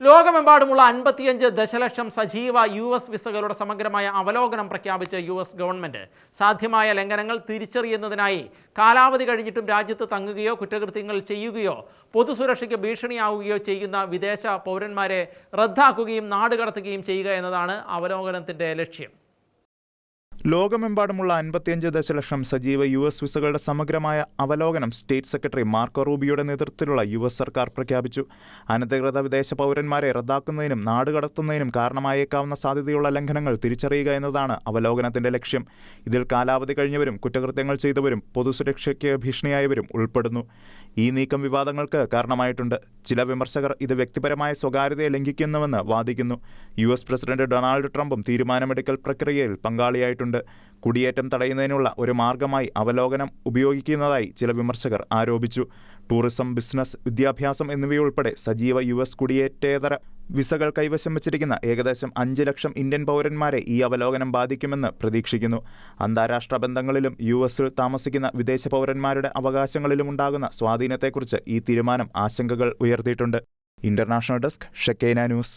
ലോകമെമ്പാടുമുള്ള അൻപത്തിയഞ്ച് ദശലക്ഷം സജീവ യു എസ് വിസകളുടെ സമഗ്രമായ അവലോകനം പ്രഖ്യാപിച്ച യു എസ് ഗവൺമെന്റ് സാധ്യമായ ലംഘനങ്ങൾ തിരിച്ചറിയുന്നതിനായി കാലാവധി കഴിഞ്ഞിട്ടും രാജ്യത്ത് തങ്ങുകയോ കുറ്റകൃത്യങ്ങൾ ചെയ്യുകയോ പൊതുസുരക്ഷയ്ക്ക് ഭീഷണിയാവുകയോ ചെയ്യുന്ന വിദേശ പൗരന്മാരെ റദ്ദാക്കുകയും നാടുകടത്തുകയും ചെയ്യുക എന്നതാണ് അവലോകനത്തിന്റെ ലക്ഷ്യം. ലോകമെമ്പാടുമുള്ള അൻപത്തിയഞ്ച് ദശലക്ഷം സജീവ യു എസ് വിസകളുടെ സമഗ്രമായ അവലോകനം സ്റ്റേറ്റ് സെക്രട്ടറി മാർക്കോ റൂബിയുടെ നേതൃത്വത്തിലുള്ള യു എസ് സർക്കാർ പ്രഖ്യാപിച്ചു. അനധികൃത വിദേശ പൗരന്മാരെ റദ്ദാക്കുന്നതിനും നാടുകടത്തുന്നതിനും കാരണമായേക്കാവുന്ന സാധ്യതയുള്ള ലംഘനങ്ങൾ തിരിച്ചറിയുക എന്നതാണ് അവലോകനത്തിന്റെ ലക്ഷ്യം. ഇതിൽ കാലാവധി കഴിഞ്ഞവരും കുറ്റകൃത്യങ്ങൾ ചെയ്തവരും പൊതുസുരക്ഷയ്ക്ക് ഭീഷണിയായവരും ഉൾപ്പെടുന്നു. ഈ നീക്കം വിവാദങ്ങൾക്ക് കാരണമായിട്ടുണ്ട്. ചില വിമർശകർ ഇത് വ്യക്തിപരമായ സ്വകാര്യതയെ ലംഘിക്കുന്നുവെന്ന് വാദിക്കുന്നു. യു എസ് പ്രസിഡന്റ് ഡൊണാൾഡ് ട്രംപും തീരുമാനമെടുക്കൽ പ്രക്രിയയിൽ പങ്കാളിയായിട്ടുണ്ട്. കുടിയേറ്റം തടയുന്നതിനുള്ള ഒരു മാർഗമായി അവലോകനം ഉപയോഗിക്കുന്നതായി ചില വിമർശകർ ആരോപിച്ചു. ടൂറിസം ബിസിനസ് വിദ്യാഭ്യാസം എന്നിവയുൾപ്പെടെ സജീവ യു എസ് കുടിയേറ്റേതര വിസകൾ കൈവശം വച്ചിരിക്കുന്ന ഏകദേശം അഞ്ച് ലക്ഷം ഇന്ത്യൻ പൗരന്മാരെ ഈ അവലോകനം ബാധിക്കുമെന്ന് പ്രതീക്ഷിക്കുന്നു. അന്താരാഷ്ട്ര ബന്ധങ്ങളിലും യു എസിൽ താമസിക്കുന്ന വിദേശ പൗരന്മാരുടെ അവകാശങ്ങളിലും ഉണ്ടാകുന്ന സ്വാധീനത്തെക്കുറിച്ച് ഈ തീരുമാനം ആശങ്കകൾ ഉയർത്തിയിട്ടുണ്ട്. International desk Shekinah news.